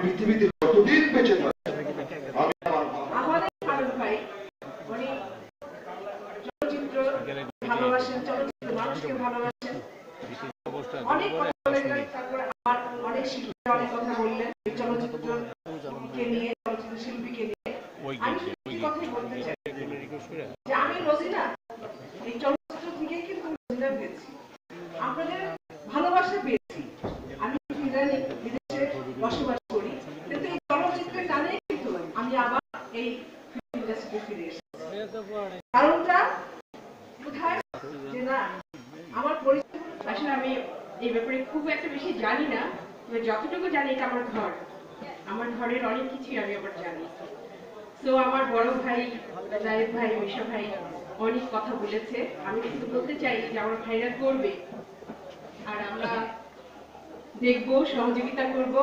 পৃথিবীতে যতদিন বেঁচে থাকি আমি আমার আমাদের ফারুক ভাই উনি চলচ্চিত্র ভালোবাসেন চলচ্চিত্র মানুষকে ভালোবাসেন অনেক কথা বলেন তারপরে আমার অনেক শিল্পী অনেক কথা বললেন এই চলচ্চিত্রকে নিয়ে চলচ্চিত্র শিল্পীকে নিয়ে আমি শুধু একটি কথাই বলতে চাই যে আমি রোজিনা এই চলচ্চিত্র থেকেই কিন্তু রোজিনা পেয়েছি আপনাদের ভালোবাসা পেয়েছি আমি ইরানি বিদেশে বসবাস করি কিন্তু এই চলচ্চিত্রের টানেই কিন্তু আমি আবার এই ইন্ডাস্ট্রিতে ফিরে এসেছি কারণটা কোথায় যে না আমার পরিচয় আসলে আমি এই ব্যাপারে খুব একটা বেশি জানি না, তবে যতটুকু জানি এটা আমার ঘর। আমার ঘরের অনেক কিছুই আমি আবার জানি। তো আমার বড় ভাই, জায়েদ ভাই মিশা ভাই অনেক কথা বলেছে। আমি কিন্তু বলতে চাই যে আমার ভাইরা করবে। আর আমরা দেখব, সহযোগিতা করব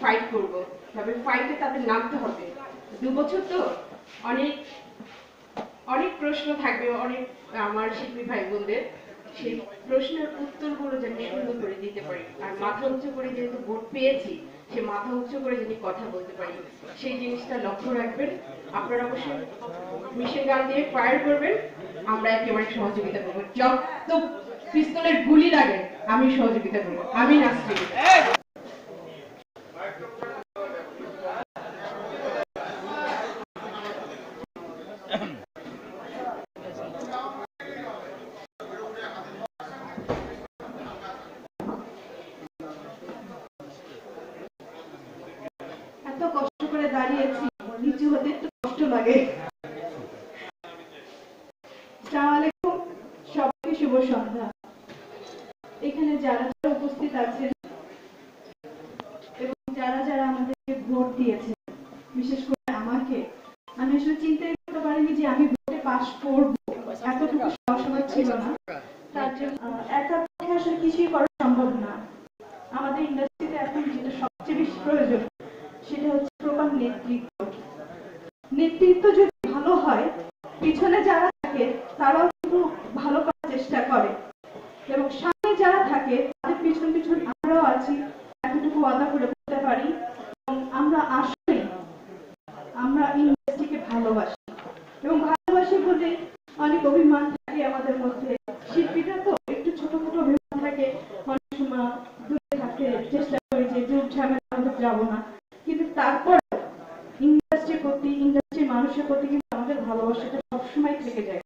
ফাইট করব। তবে ফাইটে তাদের নামতে হবে। দু বছর তো অনেক অনেক প্রশ্ন থাকবে, অনেক আমার শিল্পী ভাই বোনদের সেই প্রশ্নের উত্তরগুলো যেন সুন্দর করে দিতে পারি। আর মাথা উঁচু করে যেহেতু ভোট পেয়েছি, সে মাথা উঁচু করে যদি কথা বলতে পারি, সেই জিনিসটা লক্ষ্য রাখবেন। আপনারা অবশ্যই মিশে গান দিয়ে ফায়ার করবেন। আমরা একেবারে সহযোগিতা করব। যত পিস্তলের গুলি লাগে, আমি সহযোগিতা করব। আমি নাচছি। এত কষ্ট করে দাঁড়িয়েছি, নিচু হতে একটু কষ্ট লাগে। আলাইকুম, সবাইকে শুভ সন্ধ্যা। এখানে যারা যারা উপস্থিত আছেন এবং যারা যারা আমাদেরকে ভোট দিয়েছেন, বিশেষ করে আমাকে, আমি আসলে চিন্তাই করতে পারিনি যে আমি ভোটে পাশ করব। এতটুকু সাহস আমার ছিল না। তার জন্য একা আসলে কিছুই করা সম্ভব না। আমাদের ইন্ডাস্ট্রিতে এখন যেটা সবচেয়ে বেশি প্রয়োজন সেটা হচ্ছে প্রপার নেতৃত্ব নেতৃত্ব যদি ভালো হয় পিছনে যারা থাকে তারাও কিন্তু ভালো করার চেষ্টা করে এবং সামনে যারা থাকে তাদের পিছন পিছন আমরাও আছি এতটুকু ওয়াদা করে বলতে পারি এবং আমরা আসলে আমরা ইন্ডাস্ট্রিকে ভালোবাসি এবং ভালোবাসি বলে অনেক অভিমান থাকে আমাদের মধ্যে শিল্পীরা তো একটু ছোট ছোট অভিমান থাকে অনেক সময় দূরে থাকতে চেষ্টা করি যে যুগ ঝামেলা মধ্যে যাব না। কিন্তু তারপর ইন্ডাস্ট্রির প্রতি ইন্ডাস্ট্রির মানুষের প্রতি কিন্তু আমাদের ভালোবাসাটা সবসময় থেকে যায়।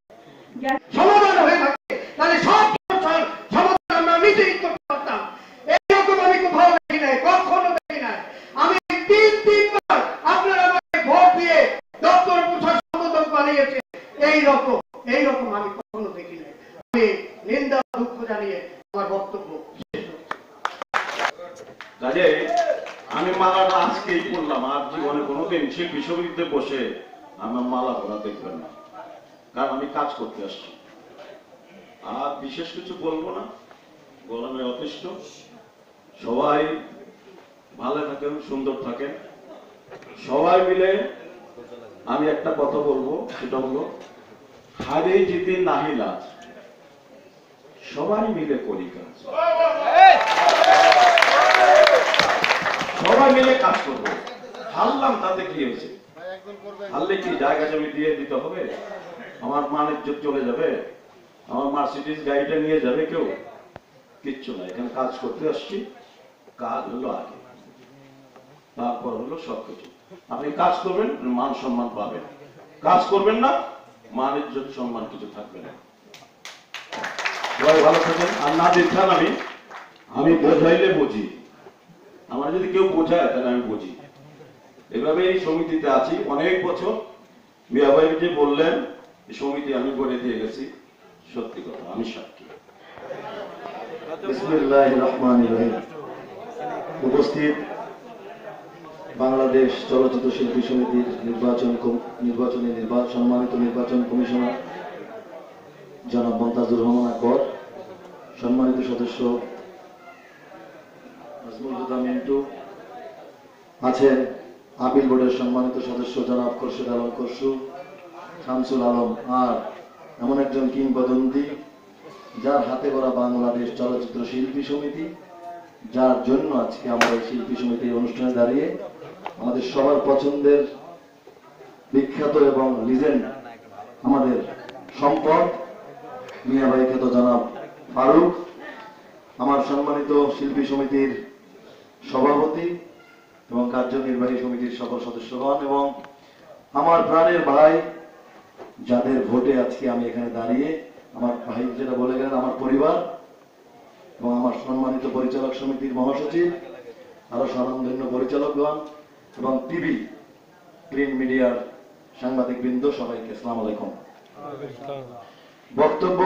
এইরকম এইরকম আমি কখনো দেখি নাই আমি নিন্দা দুঃখ জানিয়ে আমার বক্তব্য কাজে আমি মালাটা আজকেই পড়লাম, আর জীবনে কোনোদিন শিল্পী সমিতিতে বসে আমার মালা পরা দেখবেন না। কারণ আমি কাজ করতে আসছি। আর বিশেষ কিছু বলব না। গরমে অতিষ্ঠ। সবাই ভালো থাকেন, সুন্দর থাকেন। সবাই মিলে আমি একটা কথা বলব, সেটা হলো, হারে জিতে নাহিলাজ সবাই মিলে করি কাজ। সবাই মিলে কাজ করব। হারলাম, তাতে কি হয়েছে? হারলে কি জায়গা জমি দিয়ে দিতে হবে? আমার মানের চলে যাবে? আমার মার্সিডিজ গাড়িটা নিয়ে যাবে কেউ? কিচ্ছু না, এখানে কাজ করতে আসছি। কাজ হলো আগে। তারপর হলো সবকিছু। আপনি কাজ করবেন, মান সম্মান পাবেন। কাজ করবেন না মান ইজ্জত সম্মান কিছু থাকবে না। সবাই ভালো থাকেন। আর না দেখছেন আমি আমি বোঝাইলে বুঝি। আমার যদি কেউ বোঝায়, তাহলে আমি বুঝি। এভাবে এই সমিতিতে আছি অনেক বছর। মিয়া ভাই যে বললেন সমিতি আমি করে দিয়ে গেছি। সত্যি কথা, আমি সাক্ষী। উপস্থিত বাংলাদেশ চলচ্চিত্র শিল্পী সমিতির নির্বাচনী নির্বাচন সম্মানিত নির্বাচন কমিশনার জনাব মন্তাজুর রহমান আকবর, সম্মানিত সদস্য মিন্টু, আছেন আপিল বোর্ডের সম্মানিত সদস্য জনাব খোরশেদ আলম খসরু শামসুল আলম আর এমন একজন কিংবদন্তি যার হাতে গড়া বাংলাদেশ চলচ্চিত্র শিল্পী সমিতি, যার জন্য আজকে আমরা এই শিল্পী সমিতির অনুষ্ঠানে দাঁড়িয়ে আমাদের সবার পছন্দের বিখ্যাত এবং লিজেন্ড আমাদের সম্পদ মিয়াবাই খ্যাত জনাব ফারুক, আমার সম্মানিত শিল্পী সমিতির সভাপতি এবং কার্যনির্বাহী সমিতির সকল সদস্যগণ এবং আমার প্রাণের ভাই, যাদের ভোটে আজকে আমি এখানে দাঁড়িয়ে আমার ভাই যেটা বলে গেলেন, আমার পরিবার এবং আমার সম্মানিত পরিচালক সমিতির মহাসচিব আরও স্বনামধন্য পরিচালকগণ এবং টিভি প্রিন্ট মিডিয়ার সাংবাদিক বৃন্দ সবাইকে আসসালামু আলাইকুম। বক্তব্য?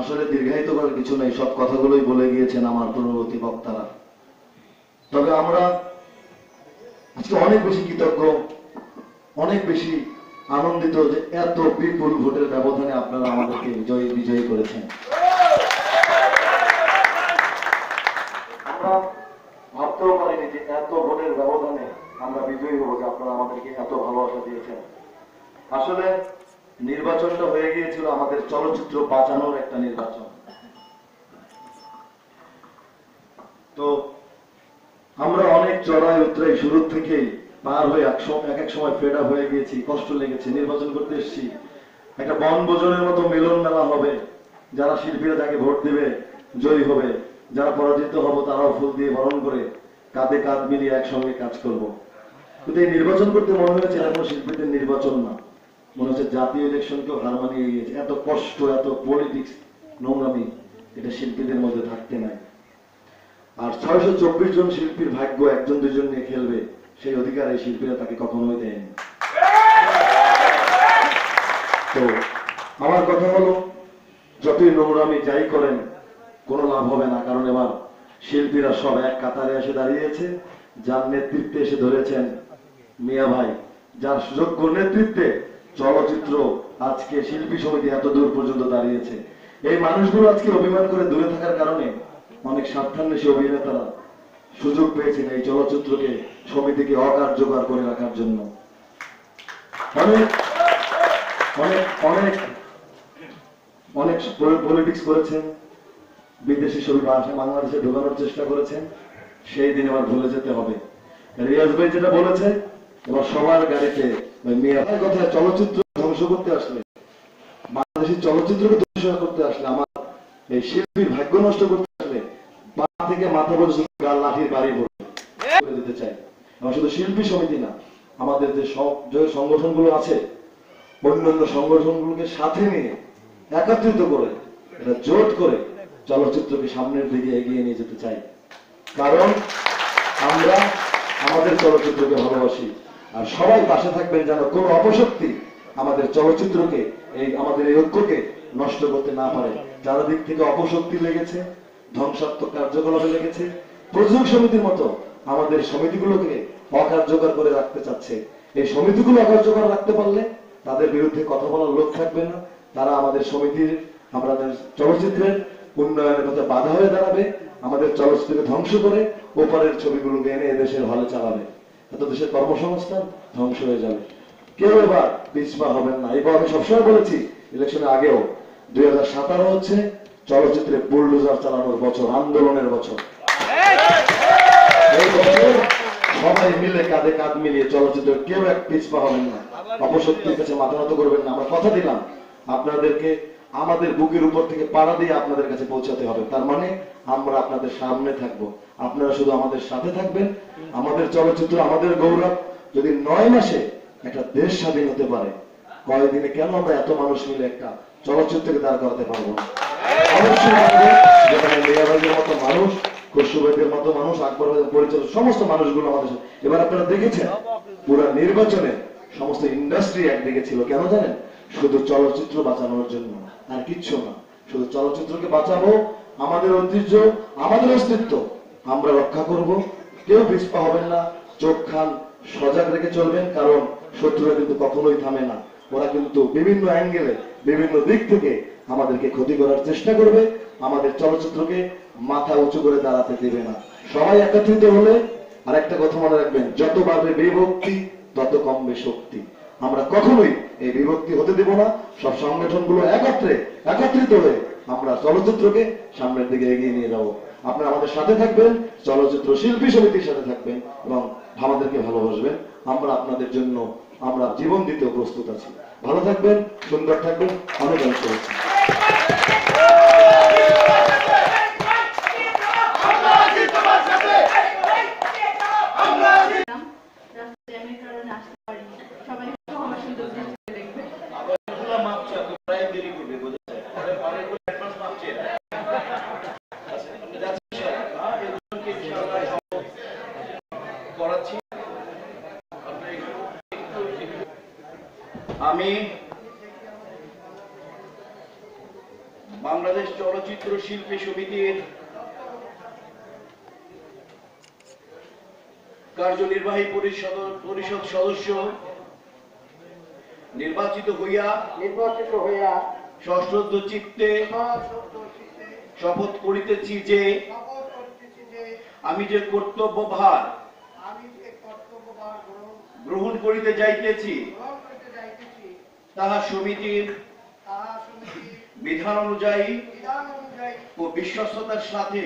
আসলে দীর্ঘায়িত করার কিছু নেই, সব কথাগুলোই বলে গিয়েছেন আমার পূর্ববর্তী বক্তারা। তবে আমরা আজকে অনেক বেশি কৃতজ্ঞ, অনেক বেশি আনন্দিত যে এত বিপুল ভোটের ব্যবধানে আপনারা আমাদেরকে বিজয়ী বিজয়ী করেছেন। আমরা ভাবতেও পারিনি যে এত ভোটের ব্যবধানে আমরা বিজয়ী হব যে আপনারা আমাদেরকে এত ভালোবাসা দিয়েছেন। আসলে নির্বাচনটা হয়ে গিয়েছিল আমাদের চলচ্চিত্র বাঁচানোর একটা নির্বাচন। তো আমরা অনেক চড়াই উতরাই শুরু থেকেই পার হয়ে এক এক সময় ফেড হয়ে গিয়েছি, কষ্ট লেগেছে, নির্বাচন করতে এসেছি। একটা বনভোজনের মতো মিলন মেলা হবে, যারা শিল্পীরা তাকে ভোট দিবে, জয়ী হবে। যারা পরাজিত হব, তারাও ফুল দিয়ে বরণ করে কাঁধে কাঁধ মিলিয়ে একসঙ্গে কাজ করব। কিন্তু এই নির্বাচন করতে মনে হয়েছে এটা কোনো শিল্পীদের নির্বাচন না। মনে হচ্ছে জাতীয় ইলেকশনকেও হার মানিয়ে গিয়েছে এত কষ্ট, এত পলিটিক্স নোংরামি, এটা শিল্পীদের মধ্যে থাকতে নাই। আর ছয়শো চব্বিশ জন শিল্পীর ভাগ্য একজন দুজন নিয়ে খেলবে, সেই অধিকার এই শিল্পীরা তাকে কখনোই দেয়নি। তো আমার কথা হলো, যতই নোংরামি যাই করেন, কোনো লাভ হবে না। কারণ এবার শিল্পীরা সব এক কাতারে এসে দাঁড়িয়েছে, যার নেতৃত্বে এসে ধরেছেন মিয়া ভাই, যার সুযোগ্য নেতৃত্বে চলচ্চিত্র আজকে শিল্পী সমিতি এত দূর পর্যন্ত দাঁড়িয়েছে। এই মানুষগুলো আজকে অভিমান করে দূরে থাকার কারণে অনেক স্বার্থান্বেষী অভিনেতারা সুযোগ পেয়েছেন এই চলচ্চিত্রকে, সমিতিকে অকার্যকর করে রাখার জন্য। অনেক অনেক অনেক অনেক পলিটিক্স করেছেন, বিদেশি ছবি বাংলাদেশে ঢোকানোর চেষ্টা করেছেন, সেই দিন আবার ভুলে যেতে হবে। রিয়াজ ভাই যেটা বলেছে এবার সবার গাড়িতে কথা চলচ্চিত্র ধ্বংস করতে আসলে, বাংলাদেশের চলচ্চিত্রকে ধ্বংস করতে আসলে, আমার এই শিল্পীর ভাগ্য নষ্ট করতে আসলে, পা থেকে মাথা পর্যন্ত গাল লাঠির বাড়ি করে দিতে চাই। আমার শুধু শিল্পী সমিতি না, আমাদের যে যে সংগঠনগুলো আছে অন্যান্য সংগঠনগুলোকে সাথে নিয়ে, একত্রিত করে এটা জোট করে চলচ্চিত্রকে সামনের দিকে এগিয়ে নিয়ে যেতে চাই। কারণ আমরা আমাদের চলচ্চিত্রকে ভালোবাসি। আর সবাই পাশে থাকবেন যেন কোনো অপশক্তি আমাদের চলচ্চিত্রকে, এই আমাদের এই ঐক্যকে নষ্ট করতে না পারে। যারা দিক থেকে অপশক্তি লেগেছে, ধ্বংসাত্মক কার্যকলাপে লেগেছে, প্রযোজক সমিতির মতো আমাদের সমিতিগুলোকে অকার্যকর করে রাখতে চাচ্ছে। এই সমিতিগুলো অকার্যকর রাখতে পারলে তাদের বিরুদ্ধে কথা বলার লোক থাকবে না। তারা আমাদের সমিতির, আমাদের চলচ্চিত্রের উন্নয়নের পথে বাধা হয়ে দাঁড়াবে, আমাদের চলচ্চিত্রকে ধ্বংস করে ওপারের ছবিগুলোকে এনে এদেশের হলে চালাবে। এত দেশের কর্মসংস্থান ধ্বংস হয়ে যাবে। কেউ এবার পিছপা হবেন না। এবার আমি সবসময় বলেছি ইলেকশনের আগেও। দুই হাজার সাতারো হচ্ছে চলচ্চিত্রে বুলডোজার চালানোর বছর, আন্দোলনের বছর সবাই মিলে কাঁধে কাঁধ মিলিয়ে চলচ্চিত্র কেউ এক পিছপা হবেন না। অপশক্তির কাছে মাথা নত করবেন না। আমরা কথা দিলাম। আপনাদেরকে আমাদের বুকের উপর থেকে পাড়া দিয়ে আপনাদের কাছে পৌঁছাতে হবে। তার মানে আমরা আপনাদের সামনে থাকব। আপনারা শুধু আমাদের সাথে থাকবেন। আমাদের চলচ্চিত্র আমাদের গৌরব। যদি নয় মাসে একটা দেশ স্বাধীন হতে পারে কয়েকদিনে কেন আমরা এত মানুষ মিলে একটা চলচ্চিত্রকে দাঁড় করাতে পারব সমস্ত ইন্ডাস্ট্রি একদিকে ছিল। কেন জানেন? শুধু চলচ্চিত্র বাঁচানোর জন্য। আর কিচ্ছু না। শুধু চলচ্চিত্রকে বাঁচাবো, আমাদের ঐতিহ্য, আমাদের অস্তিত্ব, আমরা রক্ষা করব। কেউ পিছপা হবেন না, চোখ খান, সজাগ রেখে চলবেন, কারণ শত্রুরা কিন্তু কখনোই থামে না। ওরা কিন্তু বিভিন্ন অ্যাঙ্গেলে বিভিন্ন দিক থেকে আমাদেরকে ক্ষতি করার চেষ্টা করবে, আমাদের চলচ্চিত্রকে মাথা উঁচু করে দাঁড়াতে দেবে না। সবাই একত্রিত হলে আর একটা কথা মনে রাখবেন, যত বাড়বে বিভক্তি তত কমবে শক্তি। আমরা কখনোই এই বিভক্তি হতে দেব না। সব সংগঠনগুলো একত্রে, একত্রিত হয়ে আমরা চলচ্চিত্রকে সামনের দিকে এগিয়ে নিয়ে যাব। আপনারা আমাদের সাথে থাকবেন, চলচ্চিত্র শিল্পী সমিতির সাথে থাকবেন এবং আমাদেরকে ভালোবাসবেন। আমরা আপনাদের জন্য আমরা জীবন দিতে প্রস্তুত আছি। ভালো থাকবেন, সুন্দর থাকবেন। অনেক অনেক শুভেচ্ছা রাস্তা জ্যামের কারণে আসতে পারিনি সবাই ক্ষমা সুন্দর দৃষ্টিতে দেখবে এগুলা মাপছে এত প্রায় দেরি করবে বোঝা যায় পরে পরে করে অ্যাডভান্স মাপছে এরা। আচ্ছা, যাচ্ছি ইনশাআল্লাহ। হ্যাঁ, এগুলোকে ইনশাআল্লাহ সব করাচ্ছি আপনি একটু- একটু- একটু- আমি বাংলাদেশ চলচ্চিত্র শিল্পী সমিতির কার্যনির্বাহী পরিষদ পরিষদ সদস্য নির্বাচিত হইয়া নির্বাচিত হইয়া সশ্রদ্ধ চিত্তে শপথ করিতেছি যে আমি যে কর্তব্য ভার গ্রহণ করিতে যাইতেছি তাহা সমিতির বিধান অনুযায়ী ও বিশ্বস্ততার সাথে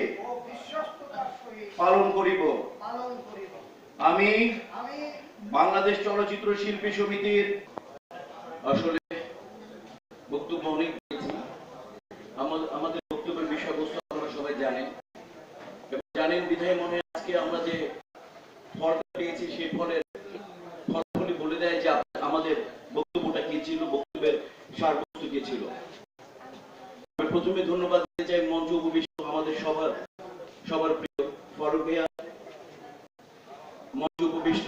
পালন করিব। আমি বাংলাদেশ চলচ্চিত্র শিল্পী সমিতির আসলে বক্তব্য অনেক দিয়েছি। আমাদের বক্তব্যের বিষয়বস্তু আপনারা সবাই জানেন। এবং জানেন বিধায় মনে আজকে আমরা যে ফলটা পেয়েছি সেই ফলের ফলগুলি বলে দেয় যে আপ- আমাদের বক্তব্যটা কি ছিল বক্তব্যের সারবস্তু কি ছিল আমি প্রথমে ধন্যবাদ দিতে চাই মঞ্চ উপবিষ্ট আমাদের সবার সবার প্রিয় ফারুক ভাইয়া, মঞ্চ উপবিষ্ট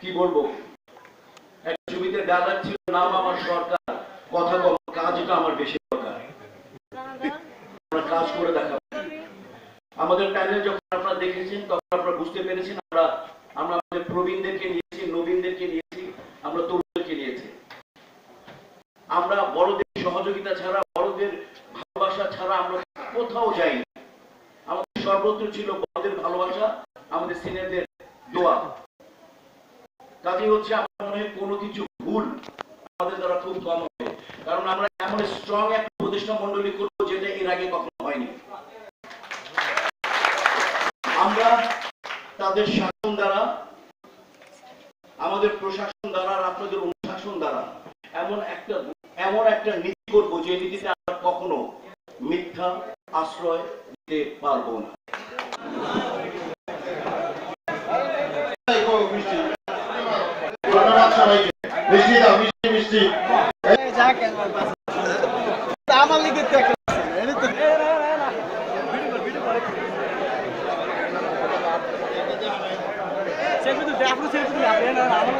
কি বলব? এক ছবিতে ডায়লগ ছিল নাম আমার সরকার, কথা কম কাজটা আমার বেশি দরকার। আমরা কাজ করে দেখাবো। আমাদের প্যানেল যখন আপনারা দেখেছেন, তখন আপনারা বুঝতে পেরেছেন, আমরা আমরা আমাদের প্রবীণদেরকে নিয়েছি আমরা তরুণদেরকে নিয়েছি। আমরা বড়দের সহযোগিতা ছাড়া, বড়দের ভালোবাসা ছাড়া আমরা কোথাও যাইনি। আমাদের সর্বত্র ছিল বড়দের ভালোবাসা, আমাদের সিনিয়রদের দোয়া। কাজে হচ্ছে আমার মনে হয় কোনো কিছু ভুল আমাদের দ্বারা খুব কম হবে। কারণ আমরা এমন স্ট্রং একটা প্রতিষ্ঠা মন্ডলী করব যেটা এর আগে কখনো হয়নি। আমরা তাদের শাসন দ্বারা আমাদের প্রশাসন দ্বারা আর আপনাদের অনুশাসন দ্বারা এমন একটা এমন একটা নীতি করব যে নীতিতে আমরা কখনো মিথ্যা আশ্রয় দিতে পারব না। মিষ্টি দাও মিষ্টি মিষ্টি। Não, não, não.